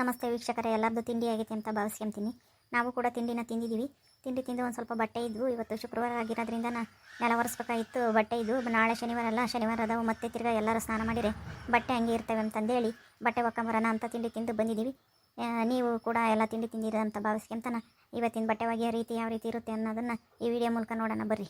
ನಮಸ್ತೆ ವೀಕ್ಷಕರೇ ಎಲ್ಲರದ್ದು ತಿಂಡಿ ಆಗೈತೆ ಅಂತ ಭಾವಿಸ್ಕೊಂತೀನಿ. ನಾವು ಕೂಡ ತಿಂಡಿನ ತಿಂದಿದ್ದೀವಿ ತಿಂಡಿ ತಿಂದು ಒಂದು ಸ್ವಲ್ಪ ಬಟ್ಟೆ ಇದ್ವು. ಇವತ್ತು ಶುಕ್ರವಾರ ಆಗಿರೋದ್ರಿಂದ ನೆಲ ಒರೆಸ್ಬೇಕಾಗಿತ್ತು ಬಟ್ಟೆ ಇದ್ವು ನಾಳೆ ಶನಿವಾರ ಅಲ್ಲ, ಶನಿವಾರ ಅದಾವು. ಮತ್ತೆ ತಿರ್ಗಾ ಎಲ್ಲರೂ ಸ್ನಾನ ಮಾಡಿದರೆ ಬಟ್ಟೆ ಹಂಗೆ ಇರ್ತವೆ ಅಂತಂದೇಳಿ ಬಟ್ಟೆ ಒಕ್ಕಂಬರೋಣ ಅಂತ ತಿಂಡಿ ತಿಂದು ಬಂದಿದ್ದೀವಿ ನೀವು ಕೂಡ ಎಲ್ಲ ತಿಂಡಿ ತಿಂದಿರ ಅಂತ ಭಾವಿಸ್ಕೊಂತನ. ಇವತ್ತಿನ ಬಟ್ಟೆ ಒಗೆಯೋ ರೀತಿ ಯಾವ ರೀತಿ ಇರುತ್ತೆ ಅನ್ನೋದನ್ನು ಈ ವಿಡಿಯೋ ಮೂಲಕ ನೋಡೋಣ, ಬರ್ರಿ.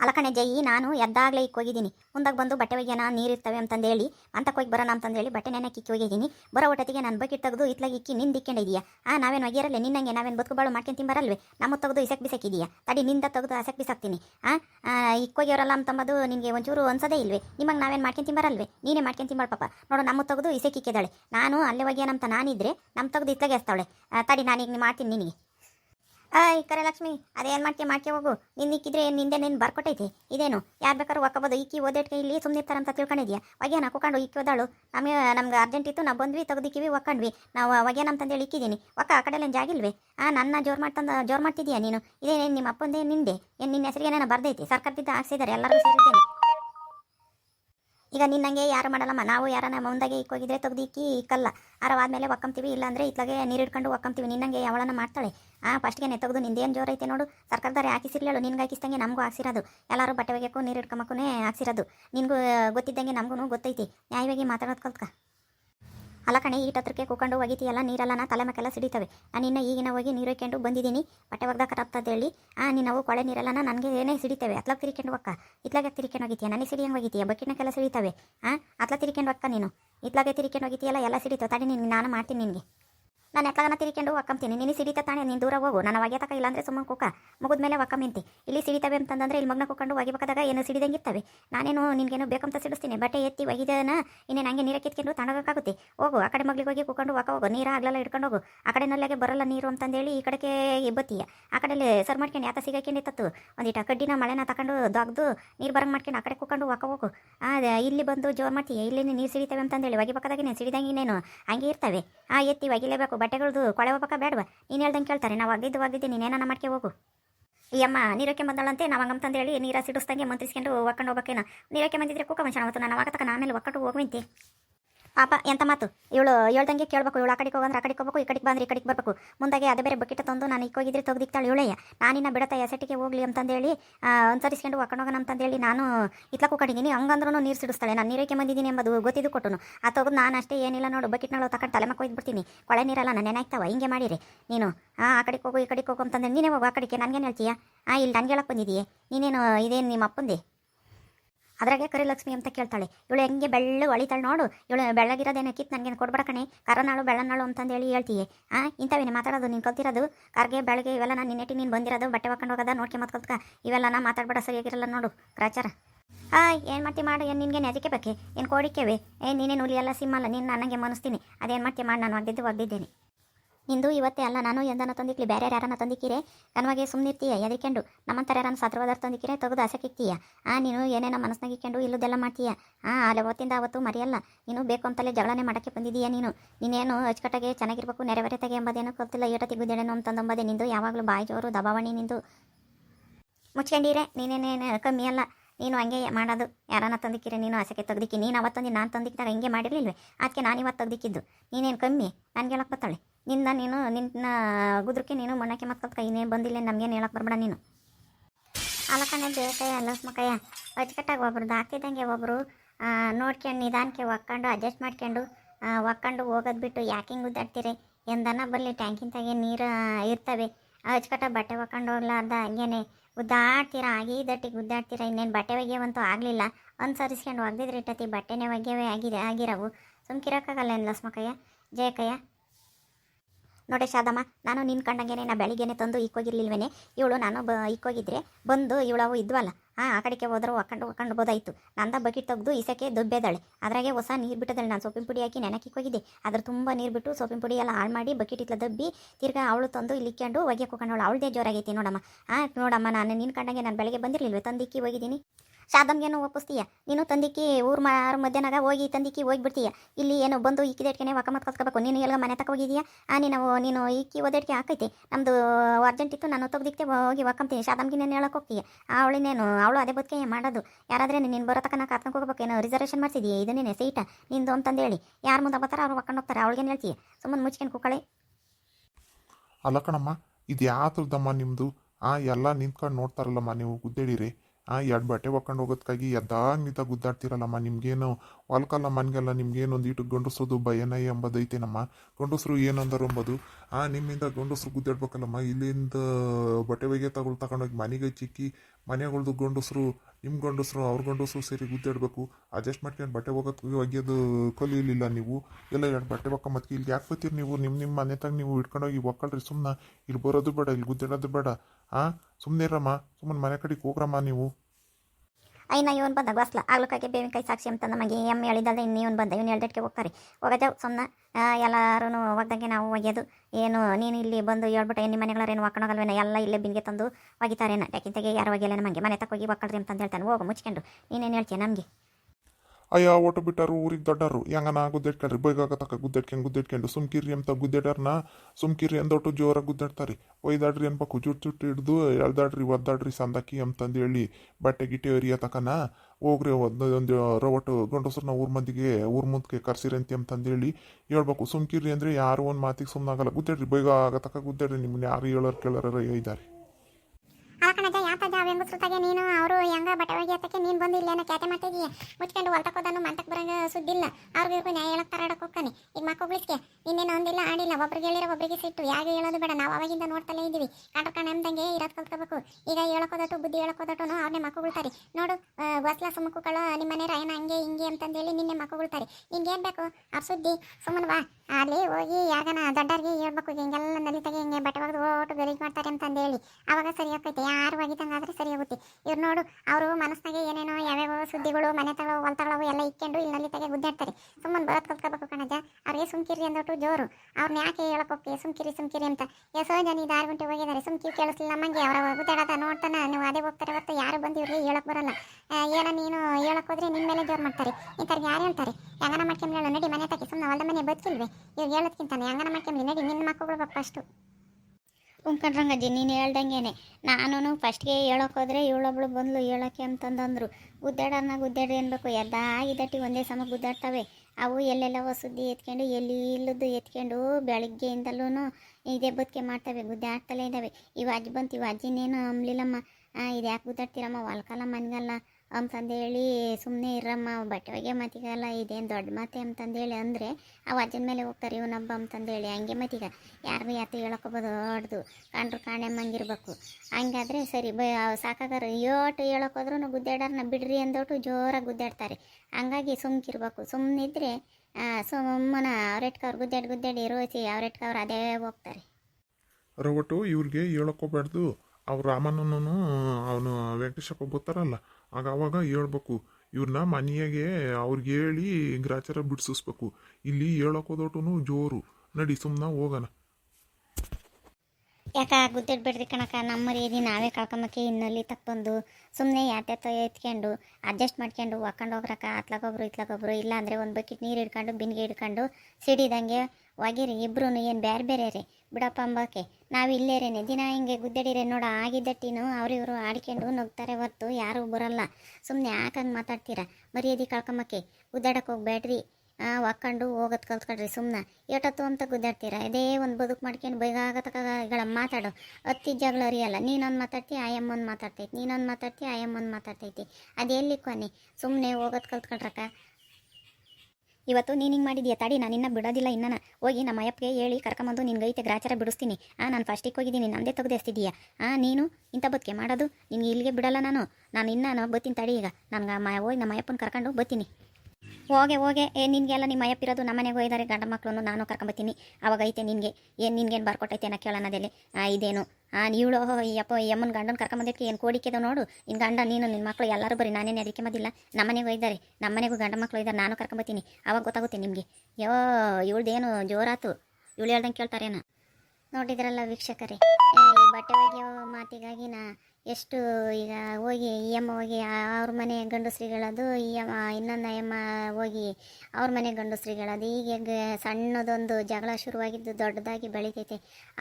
ಅಲ್ಲ ಕಣೆ ಜೈ ನಾನು ಎದ್ದಾಗಲೇ ಹೋಗಿದ್ದೀನಿ ಮುಂದಾಗ ಬಂದು ಬಟ್ಟೆ ಒಗೆಯೋಣ ನೀರಿರ್ತವೆ ಅಂತಂದೇಳಿ. ಅಂತ ಹೋಗಿ ಬರೋಣ ಅಂತಂದೇಳಿ ಬಟ್ಟೆ ನೆನಕ್ಕೆ ಇಕ್ಕಿ ಹೋಗಿದ್ದೀನಿ ಬರೋ ಒಟ್ಟಿಗೆ ನಾನು ಬಕೆಟ್ ತೆಗೆದು ಇತ್ಲಾಗಿ ಇಕ್ಕಿ ನಿಂದು ಇಕ್ಕೊಂಡಿದೀಯಾ. ಆ, ನಾವೇನು ಒಗೆಯರಲ್ಲ ನಿನ್ನಂಗೆ ನಾವೇನು ಬದುಕುಬಾಳು ಮಾಡ್ಕೊಂಡು ಮಾಡ್ಕೊಂತೀನಿ ಬರಲ್ವೇ ನಮ್ಮ ತೆಗೆದು ಇಸಕ್ ಬಿಸಾಕಿದೀಯಾ. ತಡಿ, ನಿಂದ ತೆಗೆದು ಅಸಕ್ ಬಿಸಾಕ್ತೀನಿ. ಆ ಇಕ್ಕೋಗಿರಲ್ಲ ಅಂತಂಬದು ನಿಮಗೆ ಒಂಚೂರು ಅನ್ಸದೇ ಇಲ್ವೇ? ನಿಮಗೆ ನಾವೇನು ಮಾಡ್ಕೊಂತೀನಿ ಬರಲ್ವೇ ನೀನೇ ಮಾಡ್ಕೊಂತೀನಿ ಬಾಳ ಪಾಪ. ನೋಡು ನಮ್ಮ ತೆಗೆದು ಇಸಕ್ ಇಕ್ಕಿದ್ದಾಳೆ. ನಾನು ಅಲ್ಲೇ ಒಗೆಯೋಣ ಅಂತ ನಾನಿದ್ರೆ ನಮ್ಮ ತೆಗೆದು ಇತ್ಲಾಗೆ ಹಸ್ತಾಳೆ ತಡಿ, ನಾನೀಗ ಮಾಡ್ತೀನಿ ನಿನಗೆ. ಆಯ್ ಕರೆ ಲಕ್ಷ್ಮಿ, ಅದೇನು ಮಾಡ್ತೀಯ? ಮಾಡ್ಕೆ ಹೋಗು. ನಿನ್ನ ಇಕ್ಕಿದ್ರೆ ನಿಂದೆ ನೀನು ಬರ್ಕೊಟ್ಟೈತಿ? ಇದೇನು? ಯಾರು ಬೇಕಾದ್ರೂ ಒಕ್ಕಬೋದು ಇಕ್ಕಿ ಓದೇಟ್ಗೆ ಇಲ್ಲಿ ಸುಮ್ಮನೆ ಇರ್ತಾರಂತ ತಿಳ್ಕೊಂಡಿದ್ಯಾ? ವಗ್ಯಾನ ಹಾಕೊಂಡು ಇಕ್ಕಿ ಓದಾಳು ನಮಗೆ, ನಮ್ಗೆ ಅರ್ಜೆಂಟ್ ಇತ್ತು. ನಾವು ಬಂದ್ವಿ, ತೆಗೆದಿಕ್ಕಿವಿ, ಒಕ್ಕಂಡ್ವಿ. ನಾವು ವಗ್ಯಾನ ಅಂತಂದೇಳಿ ಇಕ್ಕಿದ್ದೀನಿ ಒಕ್ಕ ಆ ಕಡೆಲ್ಲ ಜಾಗಿಲ್ವೇ? ಆ, ನನ್ನ ಜೋರು ಮಾಡ್ತಂದ, ಜೋರು ಮಾಡ್ತಿದ್ಯಾ ನೀನು? ಇದೇನೇನು ನಿಮ್ಮ ಅಪ್ಪಂದೇ ನಿಂದೆ? ಏನು ನಿನ್ನ ಹೆಸರಿಗೆ ಏನೇನೋ ಬರ್ದೈತಿ? ಸರ್ಕಾರದಿಂದ ಹಾಕ್ಸಿದ್ದಾರೆ ಎಲ್ಲರೂ ಸೇರಿದ್ದೇನೆ. ಈಗ ನಿನ್ನಂಗೆ ಯಾರು ಮಾಡಲ್ಲಮ್ಮ? ನಾವು ಯಾರನ್ನ ಮುಂದಾಗೆ ಇಕ್ಕೋಗಿದ್ರೆ ತೆಗ್ದು ಇಕ್ಕಿ ಇಕ್ಕಲ್ಲ. ಆರವಾದ್ಮೇಲೆ ಒಕ್ಕಂತೀವಿ ಇಲ್ಲಾಂದ್ರೆ ಇತ್ಲಾಗೆ ನೀರು ಇಟ್ಕೊಂಡು ಒಕ್ಕಂತೀವಿ ನಿನ್ನಂಗೆ ಯಾವಳನ್ನ ಮಾಡ್ತಾಳೆ? ಆ ಫಸ್ಟ್ಗೆ ತೆಗೆದು ನಿಂದೇನು ಜೋರ ಐತೆ ನೋಡು. ಸರ್ಕಾರದವ್ರೆ ಹಾಕಿಸಿರ್ಲೇಳು ನಿನ್ಗೆ ಹಾಕಿಸ್ದಂಗೆ ನಮಗೂ ಹಾಕ್ಸಿರೋದು. ಎಲ್ಲರೂ ಬಟ್ಟೆ ಒಗೆಯಕ್ಕೂ ನೀರು ಇಟ್ಕೊಂಬಕ್ಕೂ ಹಾಕ್ಸಿರೋದು. ನಿನಗೂ ಗೊತ್ತಿದ್ದಂಗೆ ನಮಗೂ ಗೊತ್ತೈತಿ. ನ್ಯಾಯವಾಗಿ ಮಾತಾಡೋದು ಕಲ್ತ್ಕ. ಅಲ್ಲ ಕಣೆ, ಈಟ್ ಹತ್ರಕ್ಕೆ ಕೂಕೊಂಡು ಒಗಿತೀಯಲ್ಲ ನೀರೆಲ್ಲ ನಾ ತಲೆ ಮಕ್ಕೆಲ್ಲ ಸಿಡಿತವೆ. ನಿನ್ನ ಈಗಿನ ಹೋಗಿ ನೀರು ಇಕ್ಕೊಂಡು ಬಂದಿದ್ದೀನಿ. ಬಟ್ಟೆ ಒಗ್ದ ಕರಪ್ತದ ಹೇಳಿ, ಆ ನಿನ್ನವು ಕೊಳೆ ನೀರೆಲ್ಲ ನನಗೆ ಏನೇ ಸಿಡಿತವೆ. ಅತ್ಲ ತಿರ್ಕೊಂಡು ಒಕ್ಕ. ಇತ್ಲಾಗೆ ತಿರ್ಕೊಂಡು ಹೋಗಿತೀಯ ನನಗೆ ಸಿಡಿಯಂಗೆ ಹೋಗಿತೀಯ ಕೆಲಸ ಸಿಡಿತವೆ. ಆ ಅತ್ಲ ತಿರ್ಕೊಂಡು ಒಕ್ಕ ನೀನು. ಇತ್ಲಾಗೆ ತಿರ್ಕೊಂಡು ಹೋಗಿತೀಯಲ್ಲ ಎಲ್ಲ ಸಿಡಿತವೆ. ತಡಿ ನಿನ್ಗೆ, ನಾನು ಮಾಡ್ತೀನಿ ನಿನಗೆ. ನಾನು ಎತ್ತಾಗನ ತಿರ್ಕೊಂಡು ಒಕ್ಕಂತೀನಿ ನೀನು ಸಿಡಿತ ತಾಣೆ, ನೀನು ದೂರ ಹೋಗು. ನಾನು ಒಗೆ ತಕ ಇಲ್ಲಾಂದ್ರೆ ಸುಮ್ಮನೆ ಕೂಕ. ಮುಗಿದ ಮೇಲೆ ಒಕ್ಕಮಿಂತಿ ಇಲ್ಲಿ ಸಿಡಿತವೆ ಅಂತಂದ್ರೆ ಇಲ್ಲಿ ಮಗ್ನ ಕೂಕೊಂಡು ಒಗಿಬೇಕಾದಾಗ ಏನು ಸಿಡಿದಂಗಿರ್ತವೆ? ನಾನೇನು ನಿನಗೇನು ಬೇಕಂತ ಸಿಡಿಸ್ತೀನಿ. ಬಟ್ಟೆ ಎತ್ತಿ ಒಗಿದನ ಇನ್ನೇನು ಹಂಗೆ ನೀರು ಕಿತ್ಕೊಂಡು ತಣ್ಣಗಾಗುತ್ತೆ ಹೋಗು, ಆ ಕಡೆ ಮಗ್ಲಿಗೆ ಹೋಗಿ ಕೂಕೊಂಡು ಒಕ್ಕ ಹೋಗು. ನೀರು ಆಗ್ಲೆಲ್ಲ ಇಟ್ಕೊಂಡು ಹೋಗು. ಆ ಕಡೆ ಬರಲ್ಲ ನೀರು ಅಂತಂದೇಳಿ ಈ ಕಡೆಗೆ ಇಬ್ಬತ್ತೀಯ ಆ ಕಡೆಯಲ್ಲಿ ಸರ್ ಮಾಡ್ಕೊಂಡು ಯಾತ ಸಿಗಾಕೊಂಡಿತ್ತು ಒಂದಿಟ ಕಡ್ಡಿನ ಮಳೆನ ತಗೊಂಡು ದೊಗ್ದು ನೀರು ಬರಂಗೆ ಮಾಡ್ಕೊಂಡು ಆ ಕಡೆ ಕೂಕೊಂಡು ಒಕ್ಕ ಹೋಗು. ಆ ಇಲ್ಲಿ ಬಂದು ಜೋರು ಮಾಡ್ತೀಯ. ಇಲ್ಲಿ ನೀರು ಸಿಡಿತವೆ ಅಂತಂದೇಳಿ. ಒಗಿಬೇಕಾದಾಗ ನೀನು ಸಿಡಿದಂಗೆ ಇನ್ನೇನು? ಹಂಗೆ ಇರ್ತವೆ. ಆ, ಎತ್ತಿ ಒಗಿಲೇಬೇಕು. ಬಟ್ಟೆಗಳದ್ದು ಕೊಳೆ ಹೋಗಕ್ಕೆ ಬೇಡವಾ. ನೀನು ಹೇಳ್ದಂಗೆ ಕೇಳ್ತಾರೆ. ನಾವು ಅಗ್ದಿದ್ದು ಅಗ್ದಿದ್ದು ನೀನೇನ ಮಾಡ್ಕೆ ಹೋಗು. ಈ ಅಮ್ಮ, ನೀರಕ್ಕೆ ಬಂದಳಂತೆ. ನಾವು ಹಂಗಂತಂದು ಹೇಳಿ ನೀರ ಸಿಡಿಸ್ದಂಗೆ ಮಂತ್ರಿಸ್ಕೊಂಡು ಒಕ್ಕೊಂಡು ಹೋಗ್ಬೇಕೇನ. ನೀರಕ್ಕೆ ಬಂದಿದ್ರೆ ಕೂಕ ಮನುಷ್ಯ ಮತ್ತು ನಾನು ಅವಾಗ ತಕ್ಕ ಆಮೇಲೆ ಒಕ್ಕಟ್ಟು ಹೋಗುವಂತೆ. ಪಾಪ, ಎಂತ ಮಾತು? ಇವಳು ಹೇಳ್ದಂಗೆ ಕೇಳಬೇಕು, ಇವಳು ಆ ಕಡೆಗೆ ಹೋಗಂದ್ರೆ ಆ ಕಡೆಗೆ ಹೋಗ್ಬೇಕು, ಈ ಕಡೆಗೆ ಬಂದ್ರೆ ಈ ಕಡೆಗೆ ಬರಬೇಕು. ಮುಂದಾಗೆ ಅದೇ ಬೇರೆ ಬಕೆಟ್ ತಂದು ನಾನು ಇಕ್ಕೋಗಿದ್ರೆ ತೆಗ್ದಿಕ್ತಾಳೆ ಇವಳೆಯ ನಾನಿನ್ನ ಬಿಡತ್ತ ಎಸೆಟಿಗೆ ಹೋಗ್ಲಿ ಅಂತಂದೇಳಿ ಅನುಸರಿಸ್ಕೊಂಡು ಒಕ್ಕೊಂಡು ಹೋಗೋಣ ಅಂತಂದೇಳಿ ನಾನು ಇತ್ಲ ಹೋಗಿದ್ದೀನಿ ಹಂಗಂದ್ರೂ ನೀರು ಸಿಡಿಸ್ತಾಳೆ. ನಾನು ನೀರಕ್ಕೆ ಬಂದಿದ್ದೀನಿ ಎಂಬುದು ಗೊತ್ತಿದ್ದು ಕೊಟ್ಟನು. ಆ ತೆಗೆದು ನಾನು ಅಷ್ಟೇ ಏನಿಲ್ಲ ನೋಡು ಬಕೆಟ್ನಾಳು ತಕೊಂಡು ತಲೆ ಮಕ್ಕ ಬಿಡ್ತೀನಿ. ಕೊಳೆ ನೀರಲ್ಲ ನಾನು ನೆನಾಯ್ತಾವ ಹಿಂಗೆ ಮಾಡಿರಿ. ನೀನು, ಆ ಆ ಕಡೆಗೆ ಹೋಗು, ಈ ಕಡೆಗೆ ಹೋಗು ಅಂತಂದ್ರೆ ನೀನೇ ಹೋಗು, ಆ ಕಡೆಗೆ. ನನಗೇನು ಹೇಳ್ತೀಯಾ? ಆ, ಇಲ್ಲಿ ನನಗೆ ಹೇಳಕ್ಕೆ ಬಂದಿದೆಯೇ ನೀನೇನು, ಇದೇನು ನಿಮ್ಮ ಅಪ್ಪಂದೆ? ಅದ್ರಾಗೆ ಕರಿಲಕ್ಷ್ಮಿ ಅಂತ ಕೇಳ್ತಾಳೆ. ಇವಳು ಹೆಂಗೆ ಬೆಳ್ಳು ಒಳಿತಾಳೆ ನೋಡು. ಇವಳು ಬೆಳ್ಳಗಿರೋದೇನು ಕಿತ್ತು ನನಗೇನು ಕೊಡ್ಬೇಡ ಕಣೆ. ಕರನಾಳು ಬೆಳ್ಳನಾಳು ಅಂತಂದೇಳಿ ಹೇಳ್ತೀಯ. ಆ, ಇಂಥವೇನೆ ಮಾತಾಡೋದು, ನೀನು ಕಲ್ತಿರೋದು? ಕರ್ಗೆ ಬೆಳಗ್ಗೆ ಇವೆಲ್ಲ ನಾನು ನಿನ್ನೆಟಿ ನೀನು ಬಂದಿರೋದು, ಬಟ್ಟೆ ಹಾಕೊಂಡು ಹೋಗೋದ, ನೋಡ್ಕೆ ಮತ್ತೆ ಕಲ್ತ್ಕ. ಇವೆಲ್ಲ ನಾ ಮಾತಾಡ್ಬೇಡ, ಸರಿಯಾಗಿರಲ್ಲ ನೋಡು, ಪ್ರಾಚಾರ. ಹಾಯ್ ಏನು ಮಾಡ್ತಿ ಮಾಡು, ಏನು ನಿನಗೆ ನೆಜಕ್ಕೆ ಬೇಕೆ? ಏನು ಕೋಡಿಕೆವೆ? ಏ, ನೀನೇನು ಉಲಿಯಲ್ಲ ಸಿಮ್ಮಲ್ಲ ನೀನು ನನಗೆ ಮನಸ್ತೀನಿ. ಅದೇನು ಮಾಡ್ತಿ ಮಾಡಿ, ನಾನು ಒಗ್ದಿದ್ದು ಒಗ್ದಿದ್ದೇನೆ ನಿಂದು ಇವತ್ತೇ ಅಲ್ಲ, ನಾನು ಎಂದನ ತಂದಿಕ್ಲಿ, ಬೇರೆ ಯಾರನ್ನ ತಂದಿಕ್ಕಿರೆ? ಕನ್ವಾಗೆ ಸುಮ್ಮನಿರ್ತೀಯ ಎದಕ್ಕೆಂಡು ನಮ್ಮಂತರ ಯಾರನ್ನ ಸತ್ರವಾದಾರ ತಂದಿಕ್ಕಿರೆ, ತೆಗೆದು ಆಸಕ್ತಿಯ ಆ, ನೀನು ಏನೇನೋ ಮನಸ್ನಾಗ ಇಕ್ಕೊಂಡು, ಇಲ್ಲದೆಲ್ಲ ಮಾಡ್ತೀಯ. ಆ ಅಲ್ಲಿ ಅವತ್ತಿಂದ ಅವತ್ತು ಮರೆಯಲ್ಲ. ನೀನು ಬೇಕು ಅಂತಲೇ ಜಗಳನೆ ಮಾಡೋಕ್ಕೆ ಬಂದಿದೀಯ ನೀನು. ನೀನೇನು ಅಚ್ಚುಕಟ್ಟಾಗೆ ಚೆನ್ನಾಗಿರ್ಬೇಕು ನೆರೆವೆರೆತಾಗೆ ಎಂಬುದೇನು ಗೊತ್ತಿಲ್ಲ, ಏಟ ತೆಗುದೇನೇನೋ ಅಂತಂದಂಬದೆ ನಿಂದು ಯಾವಾಗಲೂ ಬಾಯಿ ಜೋರು ದಬಾವಣೆ ನಿಂದು. ಮುಚ್ಕೊಂಡಿರೆ, ನೀನೇನೇನು ಕಮ್ಮಿ ಅಲ್ಲ. ನೀನು ಹಂಗೆ ಮಾಡೋದು. ಯಾರನ್ನ ತಂದಿಕ್ಕಿರಿ, ನೀನು ಆಸೆಗೆ ತೆಗ್ದಿಕ್ಕಿ. ನೀನು ಅವತ್ತೊಂದು ನಾನು ತಂದಿಕ್ಕಿದಾಗ ಹಿಂಗೆ ಮಾಡಿರಲಿಲ್ವೇ? ಅದಕ್ಕೆ ನಾನು ಇವತ್ತು ತೆಗ್ದಿಕ್ಕಿದ್ದು. ನೀನೇನು ಕಮ್ಮಿ? ನನಗೆ ಹೇಳಕ್ಕೆ ಬರ್ತಾಳೆ. ನಿನ್ನ, ನೀನು, ನಿನ್ನ ಗುದ್ರಕ್ಕೆ ನೀನು ಮಣ್ಣಕ್ಕೆ ಮತ್ತೆ ಇನ್ನೇನು ಬಂದಿಲ್ಲ ನಮಗೇನು ಹೇಳಕ್ಕೆ ಬರಬೇಡ ನೀನು. ಅಲಕಣ್ಣೆ ಬೇಕಯ್ಯ ಲಕ್ಷ್ಮಕ್ಕಯ್ಯ ಅಚ್ಚುಕಟ್ಟಾಗಿ ಒಬ್ರದ್ದು ಹಾಕಿದಂಗೆ ಒಬ್ಬರು ನೋಡ್ಕೊಂಡು ನಿಧಾನಕ್ಕೆ ಒಕ್ಕೊಂಡು ಅಡ್ಜಸ್ಟ್ ಮಾಡ್ಕೊಂಡು ಒಕ್ಕೊಂಡು ಹೋಗೋದು ಬಿಟ್ಟು ಯಾಕೆ ಹಿಂಗೆ ಗುದ್ದಾಡ್ತೀರಿ ಎಂದನ ಬರಲಿ ಟ್ಯಾಂಕಿಂತಾಗೆ ನೀರು, ಇರ್ತವೆ. ಅಚ್ಚುಕಟ್ಟ ಬಟ್ಟೆ ಒಕ್ಕೊಂಡು ಹೋಗ್ಲಾರ್ದ, ಹಂಗೇನೆ. ಗುದ್ದಾಡ್ತೀರಾ ಆಗಿ ದಟ್ಟಿ ಗುದ್ದಾಡ್ತೀರಾ ಇನ್ನೇನು ಬಟ್ಟೆ ಒಗೆಯವಂತೂ ಆಗಲಿಲ್ಲ. ಅನುಸರಿಸ್ಕೊಂಡು ಒಗ್ದಿದ್ರೆ ಇಟ್ಟತಿ, ಬಟ್ಟೆನೇ ಒಗೆಯವೇ ಆಗಿದೆ, ಆಗಿರವು. ಸುಮ್ಕಿರೋಕ್ಕಾಗಲ್ಲ ಏನು ಲಸ್ಮಕಯ್ಯ ಜಯಕಯ್ಯ ನೋಡಿ ಶಾದಮ್ಮ, ನಾನು ನಿನ್ನ ಕಂಡಂಗೆನೆ ನಾ ಬೆಳಿಗ್ಗೆನೆ ತಂದು ಇಕ್ಕೋಗಿರ್ಲಿಲ್ವೇನೆ ಇವಳು ನಾನು ಬ ಇಕ್ಕೋಗಿದ್ರೆ ಬಂದು ಇವಳವು ಇದ್ವಲ್ಲ ಹಾಂ ಆ ಕಡೆಗೆ ಹೋದ್ರೆ ಒಕ್ಕಂಡು ಒಕ್ಕಂಡು ಬೋದಾಯ್ತು ನಂದ ಬಕೆಟ್ ತೆಗೆದು ಇಸಕ್ಕೆ ದೊಬ್ಬೆದಾಳೆ. ಅದ್ರಾಗೆ ಹೊಸ ನೀರು ಬಿಟ್ಟದಳೆ ನಾನು, ಸೋಪಿನ ಪುಡಿ ಹಾಕಿ ನೆನಕಿಕ್ಕೋಗಿದ್ದೆ ಅದ್ರ ತುಂಬ ನೀರು ಬಿಟ್ಟು ಸೋಪಿನ ಪುಡಿ ಎಲ್ಲ ಹಾಳು ಮಾಡಿ ಬಕೆಟ್ ಇಟ್ಲ ದಬ್ಬಿ ತಿರ್ಗಾ ಅವಳು ತಂದು ಇಲ್ಲಿ ಇಕ್ಕೊಂಡು ಒಗೆಗೆ ಹೋಗೋಣ ಅವಳು ಅವಳದೇ ಜೋರಾಗೈತಿ ನೋಡಮ್ಮ. ಹಾಂ ನೋಡಮ್ಮ, ನಾನು ನಿನ್ನ ಕಂಡಂಗೆ ನಾನು ಬೆಳಗ್ಗೆ ಬಂದಿರಲಿಲ್ವೇ? ತಂದು ಇಕ್ಕಿ ಹೋಗಿದ್ದೀನಿ ಶಾದಮ್ಗೇನು ಒಪ್ಪಿಸ್ತೀಯ? ನೀನು ತಂದಿಕ್ಕಿ ಊರು ಮಾರ ಮಧ್ಯಾಹ್ನಾಗ ಹೋಗಿ ತಂದಿಕ್ಕಿ ಹೋಗ್ಬಿಡ್ತೀಯ? ಇಲ್ಲಿ ಏನು ಬಂದು ಇಕ್ಕಿದೇಟ್ಕೆ ಒಕ್ಕ ಮತ್ತು ಕಲ್ತ್ಕೋಬೇಕು ನೀನು ಎಲ್ಲ ಮನೆ ತಕ ಹೋಗಿದೀಯಾ ಆ, ನೀನು ನೀನು ಇಕ್ಕಿ ಓದೇಟ್ಕೆ ಹಾಕೈತಿ ನಮ್ದು ಅರ್ಜೆಂಟ್ ಇತ್ತು, ನಾನು ತೆಗ್ದಿಕ್ಕೆ ಹೋಗಿ ಒಕ್ಕಂತೀನಿ ಶಾದಮ್ಗೆ ನೀನು ಹೇಳಕ್ಕೆ ಹೋಗ್ತೀಯ? ಅವಳಿನೇನು ಅವಳು ಅದೇ ಬದುಕೆ ಮಾಡೋದು. ಯಾರಾದ್ರೆ ನೀನು ಬರೋ ತಕ್ಕ ನಾ ಕಾತ್ಕೊಂಡು ಏನೋ ರಿಸರ್ವೇಷನ್ ಮಾಡಿಸಿದೀಯ? ಇದನ್ನೇನೆ ಸೀಟ? ನಿಂದು ಅಂತಂದೇಳಿ ಯಾರು ಮುಂದೆ ಬರ್ತಾರೆ ಅವ್ರು ಒಕ್ಕೊಂಡು ಹೋಗ್ತಾರೆ. ಅವಳಿಗೇನು ಹೇಳ್ತೀಯ? ಸುಮ್ಮನೆ ಮುಚ್ಕೊಂಡು ಕುಕ್ಕಳೆ ಅಲ್ಲ ಕಣಮ್ಮ ಇದು ಯಾತ್ರದಮ್ಮ ನಿಮ್ಮದು ಆ, ಎಲ್ಲ ನಿಂತ್ಕೊಂಡು ನೋಡ್ತಾರಲ್ಲಮ್ಮ ನೀವು ಗುದ್ದೇಡಿರಿ ಆ, ಎರಡು ಬಟ್ಟೆ ಒಕ್ಕೊಂಡು ಹೋಗೋದಕ್ಕಾಗಿ ಎದ್ದಾಗ ನಿಂತ ಗುದ್ದಾಡ್ತಿರಲ್ಲಮ್ಮ. ನಿಮ್ಗೇನು ಹೊಲ್ಕಲ್ಲ ಮನ್ಗೆಲ್ಲ ನಿಮ್ಗೇನು ಒಂದು ಇಟ್ಟು ಗಂಡಸೋದು ಭಯನ ಎಂಬುದೈತೇನಮ್ಮ ಗಂಡಸರು ಏನಂದರು ಎಂಬುದು ಆ, ನಿಮ್ಮಿಂದ ಗಂಡಸರು ಗುದ್ದಾಡ್ಬೇಕಲ್ಲಮ್ಮ. ಇಲ್ಲಿಂದ ಬಟ್ಟೆ ಬಗ್ಗೆ ತಗೊಳ್ ತಗೊಂಡೋಗಿ ಮನೆಗೆ ಚಿಕ್ಕಿ ಮನೆಗಳ್ದು ಗಂಡಸರು ನಿಮ್ಮ ಗಂಡಸರು, ಅವ್ರ ಗಂಡಸರು ಸೇರಿ ಗುದ್ದಾಡಬೇಕು ಅಡ್ಜಸ್ಟ್ ಮಾಡ್ಕೊಂಡು ಬಟ್ಟೆ ಹೋಗೋದು ಒಗೆಯೋದು ಕಲೀಲಿಲ್ಲ ನೀವು. ಎಲ್ಲ ಎರಡು ಬಟ್ಟೆ ಒಕ್ಕ ಮತ್ತೆ ಇಲ್ಲಿ ಯಾಕೆ ಬರ್ತೀರಿ ನೀವು? ನಿಮ್ಮ ನಿಮ್ಮ ಮನೆ ತಾಗ ನೀವು ಇಟ್ಕೊಂಡೋಗಿ ಒಕ್ಕಳ್ರಿ. ಸುಮ್ಮನೆ ಇಲ್ಲಿ ಬರೋದು ಬೇಡ, ಇಲ್ಲಿ ಗುದ್ದಾಡೋದು ಬೇಡ. ಆ? ಸುಮ್ಮನೆ ಇರಮ್ಮ. ಸುಮ್ಮನೆ ಮನೆ ಕಡೆಗೆ ಹೋಗ್ರಮ್ಮ ನೀವು. ಐನ ಇವನ್ ಬಂದ ಬಸ್ಲ ಬೇವಿನ ಬೇವಿನಕಾಯಿ ಸಾಕ್ಷಿ ಅಂತ ನಮಗೆ ಎಮ್ಮೆ ಹೇಳಿದಲ್ಲ ಇನ್ನು ಇವನು ಬಂದ, ಇವನ್ ಹೇಳ್ದಕ್ಕೆ ಹೋಗ್ತಾರೆ. ಹೋಗಜಾವ್ ಸುಮ್ಮನೆ ಎಲ್ಲರೂ ಒಗ್ದಂಗೆ ನಾವು ಒಗೆಯೋದು ಏನು, ನೀನು ಇಲ್ಲಿ ಬಂದು ಹೇಳ್ಬಿಟ್ಟು ನಿಮ್ಮ ಮನೆಗಳೇನು ಒಕ್ಕಣಗಲ್ವೇನ ಎಲ್ಲ ಇಲ್ಲೇ ಬಿಂದಿಗೆ ತಂದು ಒಗಿತಾರೇನ? ಯಾಕಿಂತೆಗೆ ಯಾರು ಒಗೆಯಲ್ಲ ನಮಗೆ ಮನೆ ತಕ್ಕ ಹೋಗಿ ಒಕ್ಕಳ್ರಿ ಅಂತಂದು ಹೇಳ್ತಾನೆ. ಹೋಗು, ಮುಚ್ಕೊಂಡು. ನೀನೇನು ಹೇಳ್ತೀಯ ನಮಗೆ? ಅಯ್ಯ ಓಟು ಬಿಟ್ಟಾರು ಊರಿಗೆ ದೊಡ್ಡರು. ಹೆಂಗನ ಗುದ್ದಾಡ್ಕೊಂಡ್ರಿ ಬೈಗಾಗ ತಕ ಗುದ್ದಾಡ್ಕೊಂಡು ಗುದ್ದಾಡ್ಕೊಂಡು ಸುಮ್ಕಿರಿ ಅಂತ ಗುದ್ದಾಡ್ಯಾರನ. ಸುಮ್ಕಿರಿ ಅಂದೊಟ್ಟು ಜೋರಾಗಿ ಗುದ್ದಾಡ್ತಾರೆ. ಒಯ್ದಾಡ್ರಿ ಅನ್ಬೇಕು ಜುಟ್ಟು ಜುಟ್ಟು ಹಿಡ್ದು ಎಳ್ದಾಡ್ರಿ, ಒದ್ದಾಡ್ರಿ ಸಂದಕ್ಕಿ ಅಂತಂದು ಹೇಳಿ ಬಟ್ಟೆ ಗಿಟ್ಟೆ ತಕನ. ಹೋಗ್ರಿ ಒಂದೊಂದು ರೊಟ್ಟು ಗಂಡಸ್ರನ್ನ ಊರ್ ಮಂದಿಗೆ, ಊರ್ ಮುಂದಕ್ಕೆ ಕರ್ಸಿರಂತಿ ಅಂತಂದೇಳಿ ಹೇಳ್ಬೇಕು. ಸುಮ್ಕಿರಿ ಅಂದ್ರೆ ಯಾರು ಒಂದು ಮಾತಿಗೆ ಸುಮ್ಮನಾಗಲ್ಲ ಗುದ್ದಾಡ್ರಿ ಬೈಗ ಆಗತಕ್ಕ ಗುದ್ದಾಡ್ರಿ. ನಿಮ್ಮನ್ನ ಯಾರು ಹೇಳೋರು ಕೇಳೋರ ಇದ್ದಾರೆ ಅಲಕನಜ ಯಾತಜ ಅವ್ ಹೆಂಗಸ್ರುತಾಗೆ ನೀನು ಅವರು ಹೆಂಗ ಬಟ್ಟೆ ಒಗಿ ಹತ್ತಕ್ಕೆ ನೀನು ಬಂದು ಇಲ್ಲೇನ ಕ್ಯಾತೆ ಮಾಡ್ತಿದೀಯ ಮುಚ್ಕೊಂಡು ಹೊಲ್ತಕ್ಕೋದನ್ನು ಮಂತಕ್ಕೆ ಬರಂಗ ಸುದ್ದಿಲ್ಲ. ಅವ್ರಿಗೂ ನ್ಯಾಯ ಹೇಳಕ್ ತರಾಡಕ್ ಹೋಗ್ತಾನೆ. ಈಗ ಮಕ್ಕಳಿಸ್ಕೆ ಇನ್ನೇನು ಒಂದಿಲ್ಲ ಆಡಿಲ್ಲ. ಒಬ್ರಿಗೆ ಹೇಳಿರೋ ಒಬ್ರಿಗೆ ಸಿಟ್ಟು. ಯಾಕೆ ಹೇಳೋದು ಬೇಡ. ನಾವು ಅವಾಗಿಂದ ನೋಡ್ತಲೇ ಇದೀವಿ. ಕಾಟರ್ ಎಂದಂಗೆ ಇರೋದು ಕಲ್ತ್ಕೋಬೇಕು. ಈಗ ಹೇಳಕೋದಟ್ಟು ಬುದ್ಧಿ ಹೇಳಕೋದಟ್ಟು ಅವ್ರನ್ನೇ ಮಕ್ಕಳುಳ್ತಾರೆ ನೋಡು ಬಸ್ಲ ಸುಮ್ಮಕ್ಕುಗಳು ನಿಮ್ಮ ಮನೆ ರಾಯನ ಹಂಗೆ ಹಿಂಗೆ ಅಂತಂದೇಳಿ ನಿನ್ನೆ ಮಕ್ಕಳುಳ್ತಾರೆ ನಿಂಗೆ ಏನ್ ಬೇಕು? ಅವ್ರ ಸುದ್ದಿ. ಸುಮ್ಮನೆ ಬಾ. ಅಲ್ಲಿ ಹೋಗಿ ಯಾಗನ ದೊಡ್ಡವ್ರಿಗೆ ಹೇಳ್ಬೇಕು ಹಿಂಗೆಲ್ಲ ನಲಿತಾಗೆ ಹಿಂಗೆ ಬಟ್ಟೆ ಒಗೆದು ಓಟು ಗಲೀಜು ಮಾಡ್ತಾರೆ ಅಂತಂದೇಳಿ ಅವಾಗ ಸರಿ ಹೋಗ್ತೈತೆ ಯಾರು ಆಗಿದ್ದಂಗಾದ್ರೆ ಸರಿ ಹೋಗುತ್ತೆ ಇವ್ರು ನೋಡು, ಅವರು ಮನಸ್ಸಿನಾಗೆ ಏನೇನೋ ಯಾವ್ಯಾವ ಸುದ್ದಿಗಳು ಮನೆ ತಗೊಳ್ಳೋ ಹೊಲ ಎಲ್ಲ ಇಕ್ಕೊಂಡು ಇಲ್ಲಿ ನಲಿತಾಗೆ ಗುದ್ದಾಡ್ತಾರೆ. ಸುಮ್ಮನೆ ಬರೋದು ಕಲ್ತ್ಕೋಬೇಕು ಕಣಜ ಅವ್ರಿಗೆ ಸುಮ್ಕಿರಿ ಅಂದ್ಬಿಟ್ಟು ಜೋರು. ಅವ್ರನ್ನ ಯಾಕೆ ಹೇಳಕ್ ಹೋಗ್ತೀವಿ ಸುಮ್ಕಿರಿ ಸುಮ್ಕಿರಿ ಅಂತ. ಎಷ್ಟೋ ಜನ ಇದು ಆರು ಗಂಟೆ ಹೋಗಿದ್ದಾರೆ ಸುಮ್ಕಿ ಕೇಳಿಸ್ಲಿಲ್ಲ ನಮಗೆ ಅವರ ಗುದ್ದಾಡೋದ ನೋಡ್ತಾನ, ನೀವು ಅದೇ ಹೋಗ್ತಾರೆ ಹೊರತು ಯಾರು ಬಂದು ಇವ್ರಿಗೆ ಹೇಳಕ್ ಬರಲ್ಲ. ಏನೋ ನೀನು ಹೇಳಕ್ ಹೋದ್ರೆ ನಿನ್ನ ಮೇಲೆ ಜೋರು ಮಾಡ್ತಾರೆ. ಇಂಥವ್ರಿಗೆ ಯಾರು ಹೇಳ್ತಾರೆ? ಹೆಂಗನ ಮಾಡ್ಕೊಂಬ ಹೇಳು, ನಡಿ ಮನೆ ತಕ್ಕೆ ಸುಮ್ಮನೆ ಹೊಲದ ಮನೆ ಬದುಕಿಲ್ವೇ? ಇವ್ರು ಹೇಳೋದ್ಕಿಂತಾನೆ ಹೆಂಗನ ಮಾಡ್ಕೊಂಬಿ ನಡಿ ನಿನ್ನ ಮಕ್ಕಳು ಫಸ್ಟು ಉಂಕಂಡ್ರಂಗಜ್ಜಿ ನೀನು ಹೇಳ್ದಂಗೆನೆ. ನಾನು ಫಸ್ಟ್ಗೆ ಹೇಳೋಕೆ ಹೋದ್ರೆ ಇವಳೊಬ್ಳು ಬಂದ್ಲು ಹೇಳೋಕ್ಕೆ ಅಂತಂದಂದರು. ಗುದ್ದಾಡೋಣ ಗುದ್ದಾಡಿ ಅನ್ಬೇಕು. ಎದ್ದಾಗಿದ್ದಟ್ಟಿ ಒಂದೇ ಸಮ ಗುದ್ದಾಡ್ತವೆ. ಅವು ಎಲ್ಲೆಲ್ಲವೋ ಸುದ್ದಿ ಎತ್ಕೊಂಡು, ಎಲ್ಲಿ ಇಲ್ಲದ್ದು ಎತ್ಕೊಂಡು ಬೆಳಗ್ಗೆಯಿಂದಲೂ ಇದೇ ಬದುಕೆ ಮಾಡ್ತವೆ. ಗುದ್ದಾಡ್ತಲೇ ಇದ್ದಾವೆ ಇವ ಅಜ್ಜಿ ಬಂತು, ಇವು ಅಜ್ಜಿನೇನು ಅಂಬ್ಲಿಲ್ಲಮ್ಮ ಇದು ಯಾಕೆ ಗುದ್ದಾಡ್ತೀರಮ್ಮ? ಹೊಲ್ಕಲ್ಲ ಮನ್ಗಲ್ಲ. ಅಂತಂದೇಳಿ ಸುಮ್ಮನೆ ಇರಮ್ಮ ಬಟ್ಟೆ ಒಗೆ ಮಾತಿಗಲ್ಲ ಇದೇನು ದೊಡ್ಡ ಮಾತೆ ಅಂತಂದೇಳಿ ಅಂದರೆ ಆ ಅಜ್ಜನ ಮೇಲೆ ಹೋಗ್ತಾರೆ ಇವನೊಬ್ಬ ಅಂತಂದೇಳಿ. ಹಂಗೆ ಮತ್ತೀಗ ಯಾರಿಗೂ ಯಾತು ಹೇಳೋಕೋಬೋದು ದೊಡ್ಡದು. ಕಂಡ್ರು ಕಾಣೆಮ್ಮಂಗಿರ್ಬೇಕು ಹಂಗಾದ್ರೆ ಸರಿ, ಬ ಸಾಕಾಗಾರ ಯೋಟು ಹೇಳೋಕೋದ್ರೂ ಗುದ್ದಾಡೋರ್ನ ಬಿಡ್ರಿ ಅಂದೋಟು ಜೋರಾಗಿ ಗುದ್ದಾಡ್ತಾರೆ. ಹಂಗಾಗಿ ಸುಮ್ಕಿರ್ಬೇಕು. ಸುಮ್ಮನಿದ್ರೆ ಸುಮ್ಮನ ಅವ್ರೆಟ್ಕವ್ರು ಗುದ್ದಾಡಿ ಗುದ್ದಾಡಿ ರೋಸಿ ಅವ್ರೆಟ್ಕವ್ರು ಅದೇ ಹೋಗ್ತಾರೆ. ರವಟು ಇವ್ರಿಗೆ ಹೇಳಕ್ಕೋಗ್ಬಾರ್ದು ಅವ್ರ ರಾಮನನ್ನು ಅವನು ವೆಂಕಟೇಶಪ್ಪ ಬರ್ತಾರಲ್ಲ ಆಗ ಅವಾಗ ಹೇಳ್ಬೇಕು ಇವ್ರನ್ನ ಮನೆಯಾಗೆ ಅವ್ರಿಗೆ ಹೇಳಿ ಗ್ರಾಚಾರ ಬಿಡಿಸಿಸ್ಬೇಕು. ಇಲ್ಲಿ ಹೇಳೋಕೋದೋಟು ಜೋರು. ನಡಿ ಸುಮ್ಮನೆ ಹೋಗೋಣ. ಯಾಕ ಗುದ್ದಿಡ್ಬಿಡ್ರಿ ಕಣಕ ನಮ್ಮ ರೀತಿ ನಾವೇ ಕಳ್ಕೊಂಬಕ್ಕೆ ಇನ್ನಲ್ಲಿ ತಕ್ಕೊಂಡು ಸುಮ್ಮನೆ ಯಾತ್ಯಾತ ಎತ್ಕೊಂಡು ಅಡ್ಜಸ್ಟ್ ಮಾಡ್ಕೊಂಡು ಒಕ್ಕೊಂಡು ಹೋಗ್ರಕ್ಕ. ಅತ್ಲಾಗೊಬ್ರು, ಇತ್ಲಾಗೊಬ್ರು. ಇಲ್ಲ ಅಂದರೆ ಒಂದು ಬಕೆಟ್ ನೀರು ಹಿಡ್ಕೊಂಡು, ಬಿನ್ಗೆ ಹಿಡ್ಕೊಂಡು ಸಿಡಿದಂಗೆ ಒಗಿರಿ. ಇಬ್ರು ಏನು ಬೇರೆ ಬೇರೆ ರೀ ಬಿಡಪ್ಪ ಅಂಬಕ್ಕೆ ನಾವು ಇಲ್ಲೇರೇನೆ ದಿನ ಹಿಂಗೆ ಗುದ್ದಡಿರೆ ನೋಡ ಆಗಿದ್ದಟ್ಟಿನು ಅವ್ರಿವರು ಆಡ್ಕೊಂಡು ನೋಗ್ತಾರೆ ಹೊರ್ತು ಯಾರೂ ಬರಲ್ಲ. ಸುಮ್ಮನೆ ಯಾಕಂಗೆ ಮಾತಾಡ್ತೀರಾ? ಮರ್ಯಾದೆ ಕಳ್ಕೊಂಬಕ್ಕೆ ಗುದ್ದಾಡಕ್ಕೆ ಹೋಗ್ಬೇಡ್ರಿ ಒಕ್ಕೊಂಡು ಹೋಗೋದು ಕಲ್ತ್ಕೊಳ್ರಿ ಸುಮ್ಮನೆ ಏಟತ್ತು ಅಂತ ಗುದ್ದಾಡ್ತೀರ? ಇದೇ ಒಂದು ಬದುಕು ಮಾಡ್ಕೊಂಡು ಬೈಗಾಗತಗಳ ಮಾತಾಡು. ಹತ್ತಿ ಜಗಳ ಅರಿಯಲ್ಲ. ನೀನೊಂದು ಮಾತಾಡ್ತಿ ಆಯಮ್ಮೊಂದು ಮಾತಾಡ್ತೈತಿ. ನೀನೊಂದು ಮಾತಾಡ್ತಿ ಆಯಮ್ಮೊಂದು ಮಾತಾಡ್ತೈತಿ. ಅದು ಕೊನೆ? ಸುಮ್ಮನೆ ಹೋಗೋದು ಕಲ್ತ್ಕೊಳ್ರಕ್ಕ. ಇವತ್ತು ನೀನು ಹಿಂಗೆ ಮಾಡಿದ್ಯಾ? ತಡಿ, ನಾನು ಇನ್ನ ಬಿಡೋದಿಲ್ಲ ಇನ್ನನ. ಹೋಗಿ ನಮ್ಮ ಅಯ್ಯಪ್ಪಗೆ ಹೇಳಿ ಕರ್ಕೊಂಬಂದು ನಿನ್ಗೈತೆ ಗ್ರಾಚಾರ ಬಿಡಿಸ್ತೀನಿ. ಆ, ನಾನು ಫಸ್ಟಿಗೆ ಹೋಗಿದ್ದೀನಿ, ನಂದೇ ತೆಗೆದೇಸ್ತಿದ್ದೀಯಾ ಆ, ನೀನು ಇಂಥ ಬದುಕೆ ಮಾಡೋದು? ನಿನ್ಗೆ ಇಲ್ಲಿಗೆ ಬಿಡಲ್ಲ ನಾನು. ನಾನು ಇನ್ನ ಬತ್ತೀನಿ ತಡಿ ಈಗ. ನನ್ಗೆ ಹೋಗಿ ನಮ್ಮ ಅಯ್ಯಪ್ಪನ ಕರ್ಕೊಂಡು ಬತ್ತೀನಿ ಹೋಗೆ ಹೋಗೆ. ಏ ನಿನಗೆಲ್ಲ ನಿಮ್ಮ ಅಯ್ಯಪ್ಪಿರೋದು ನಮ್ಮ ಮನೆಗೆ ಹೋಗಿದ್ದಾರೆ ಗಂಡ ಮಕ್ಕಳನ್ನು ನಾನು ಕರ್ಕೊಂಬತ್ತೀನಿ. ಅವಾಗ ಐತೆ ನಿನಗೆ. ಏನು, ನಿನ್ಗೇನು ಬರ್ಕೊಟ್ಟೈತೆ ಅನ್ನೋ ಕೇಳೋಣದಲ್ಲಿ ಇದೇನು? ಆ ಇವಳು ಈ ಯಮ್ಮನ ಗಂಡನ ಕರ್ಕೊಂಬಂದಕ್ಕೆ ಏನು ಕೋಡಿಕೆದ ನೋಡು. ನಿನ್ನ ಗಂಡ, ನೀನು ನಿನ್ನ ಮಕ್ಕಳು ಎಲ್ಲರೂ ಬರೀ ನಾನೇನು ಅದಕ್ಕೆ ಮದಿಲ್ಲ ನಮ್ಮ ಮನೆಗೆ ಹೋಗಿದ್ದಾರೆ. ನಮ್ಮ ಮನೆಗೂ ಗಂಡ ಮಕ್ಕಳು ಇದ್ದಾರೆ. ನಾನು ಕರ್ಕೊಂಬತ್ತೀನಿ. ಅವಾಗ ಗೊತ್ತಾಗುತ್ತೆ ನಿಮಗೆ. ಯೋ, ಇವಳ್ದೇನು ಜೋರಾತು. ಇವಳು ಹೇಳ್ದಂಗೆ ಕೇಳ್ತಾರೇನ? ನೋಡಿದ್ರಲ್ಲ ವೀಕ್ಷಕರೇ. ಈ ಬಟ್ಟೆ ಒಗೆಯೋ ಮಾತಿಗಾಗಿ ನಾ ಎಷ್ಟು ಈಗ ಹೋಗಿ, ಈ ಅಮ್ಮ ಹೋಗಿ ಅವ್ರ ಮನೆ ಗಂಡಸ್ರಿಗಳದು ಈ ಅಮ್ಮ, ಇನ್ನೊಂದು ಅಮ್ಮ ಹೋಗಿ ಅವ್ರ ಮನೆ ಗಂಡಸ್ರಿಗಳದು ಈಗ ಸಣ್ಣದೊಂದು ಜಗಳ ಶುರುವಾಗಿದ್ದು ದೊಡ್ಡದಾಗಿ ಬೆಳಿತೈತೆ.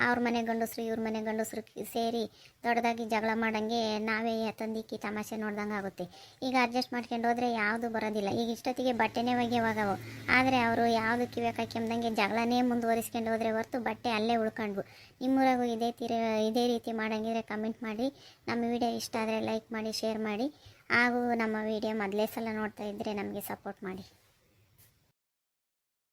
ಅವ್ರ ಮನೆ ಗಂಡಸ್ರು, ಇವ್ರ ಮನೆ ಗಂಡಸ್ರು ಸೇರಿ ದೊಡ್ಡದಾಗಿ ಜಗಳ ಮಾಡಂಗೆ ನಾವೇ ತಂದಿಕ್ಕಿ ತಮಾಷೆ ನೋಡ್ದಂಗೆ ಆಗುತ್ತೆ. ಈಗ ಅಡ್ಜಸ್ಟ್ ಮಾಡ್ಕೊಂಡು ಹೋದರೆ ಯಾವುದು ಬರೋದಿಲ್ಲ. ಈಗ ಇಷ್ಟೊತ್ತಿಗೆ ಬಟ್ಟೆನೇ ಒಗೆಯುವಾಗವು. ಆದರೆ ಅವರು ಯಾವುದು ಕಿವೆ ಹಾಕ್ಯಂದಂಗೆ ಜಗಳನೇ ಮುಂದುವರಿಸ್ಕೊಂಡು ಹೋದರೆ ಹೊರತು ಬಟ್ಟೆ ಅಲ್ಲೇ ಉಳ್ಕೊಂಡ್ವು ನಿಮ್ಮೂರಾಗೂ ಇದೇ ತೀರ ಇದೇ ರೀತಿ ಮಾಡಂಗಿದ್ರೆ ಕಮೆಂಟ್ ಮಾಡಿ. ನಮ್ಮ ವಿಡಿಯೋ ಇಷ್ಟ ಆದರೆ ಲೈಕ್ ಮಾಡಿ ಶೇರ್ ಮಾಡಿ. ಹಾಗೂ ನಮ್ಮ ವಿಡಿಯೋ ಮೊದಲೇ ಸಲ ನೋಡ್ತಾ ಇದ್ದರೆ ನಮಗೆ ಸಪೋರ್ಟ್ ಮಾಡಿ.